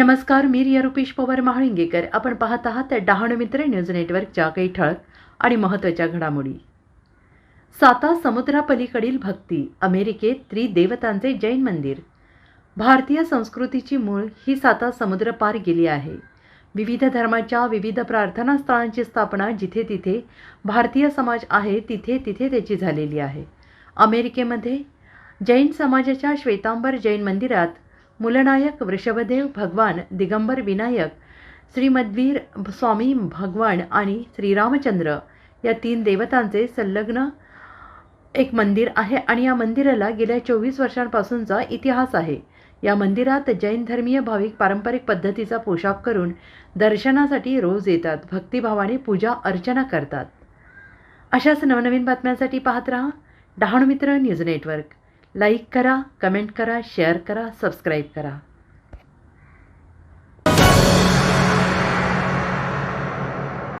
नमस्कार मी रिया रुपेश पवार महाळिंगेकर. आपण पाहत आहात डहाणू मित्र न्यूज नेटवर्कच्या काही ठळक आणि महत्त्वाच्या घडामोडी. साता समुद्रापलीकडील भक्ती अमेरिकेत त्रिदेवतांचे जैन मंदिर. भारतीय संस्कृतीची मूळ ही साता समुद्र पार गेली आहे. विविध धर्माच्या विविध प्रार्थना स्थळांची स्थापना जिथे तिथे भारतीय समाज आहे तिथे तिथे त्याची झालेली आहे. अमेरिकेमध्ये जैन समाजाच्या श्वेतांबर जैन मंदिरात मुलनायक वृषभदेव भगवान दिगंबर विनायक श्रीमद्वीर स्वामी भगवान आणि श्रीरामचंद्र या तीन देवतांचे संलग्न एक मंदिर आहे आणि या मंदिराला गेल्या चोवीस वर्षांपासूनचा इतिहास आहे. या मंदिरात जैन धर्मीय भाविक पारंपरिक पद्धतीचा पोशाख करून दर्शनासाठी रोज येतात भक्तिभावाने पूजा अर्चना करतात. अशाच नवनवीन बातम्यांसाठी पाहत राहा Dahanu Mitra news network. Like करा कमेंट करा शेअर करा सबस्क्राईब करा.